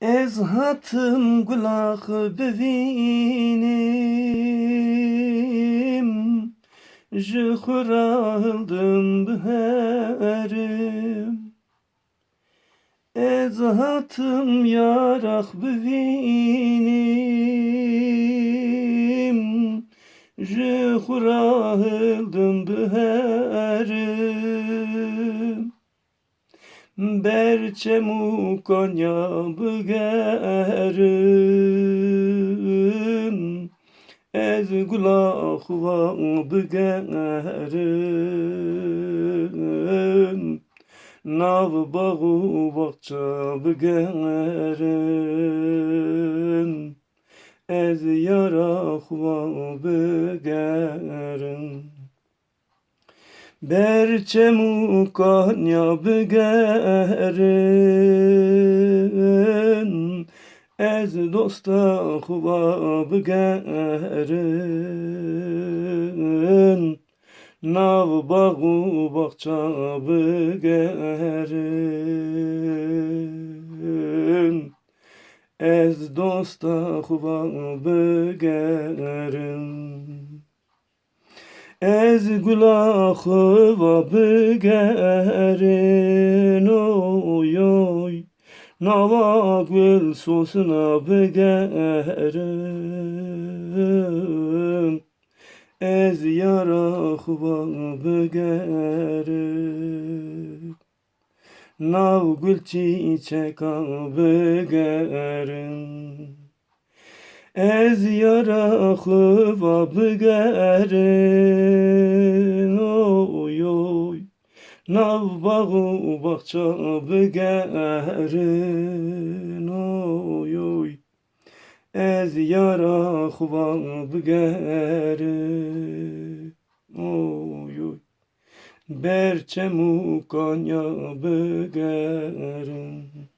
Ez hatım kulak bevinim. Ji xuraldım biherim Ez hatım yarak bevinim. Ji xuraldım biherim Berçemu Konya bıgerim Ez gulakva bıgerim Nav bağı bakça bıgerim Ez yarakva bıgerim Berçemu Konya bıgerim Ez dosta xuva bıgerim Nav bağı bakça bıgerim Ez dosta xuva bıgerim Ez gulakı va bıgerin oy oy. Nava gül sosuna bıgerim Ez yarakı va bıgerim Nav gül çiçek bıgerim Ez yarakı va bıgerin oy oy. Nav bağı bakça bıgerin oy oy. Ez yarakı va bıgerin oy oy. Berçemu Konya bıgerin